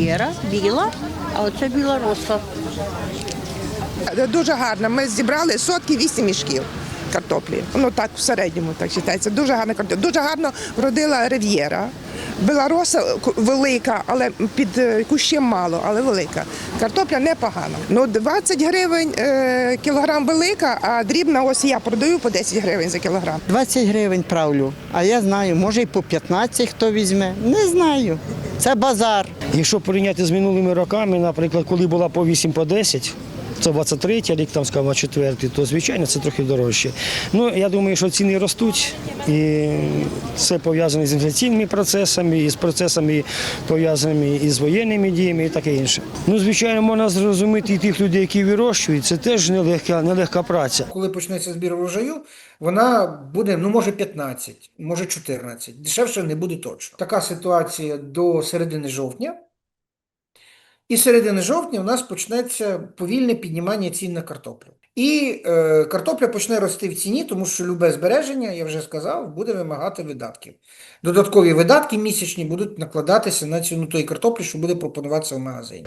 рив'єра, біла, а оце білороса. Дуже гарно. Ми зібрали сотки вісім мішків картоплі. Ну так в середньому так вважається. Дуже гарна картопля. Дуже гарно вродила рив'єра. Белароса велика, але під е, кущем мало, але велика. Картопля непогана. Ну 20 гривень е, кілограм велика, а дрібна ось я продаю по 10 гривень за кілограм. 20 гривень правлю, а я знаю, може і по 15 хто візьме. Не знаю. Це базар. Якщо порівняти з минулими роками, наприклад, коли була по 8 по 10, це 23 рік, там скажімо, 4, то звичайно це трохи дорожче. Ну я думаю, що ціни ростуть, і це пов'язано з інфляційними процесами, і з процесами пов'язаними із воєнними діями і таке інше. Ну, звичайно, можна зрозуміти і тих людей, які вирощують, це теж нелегка, нелегка праця. Коли почнеться збір врожаю, вона буде, ну може 15, може 14. Дешевше не буде точно. Така ситуація до середини жовтня. І середини жовтня у нас почнеться повільне піднімання цін на картоплю. І е, картопля почне рости в ціні, тому що любе збереження, я вже сказав, буде вимагати видатків. Додаткові видатки місячні будуть накладатися на ціну тої картоплі, що буде пропонуватися в магазині.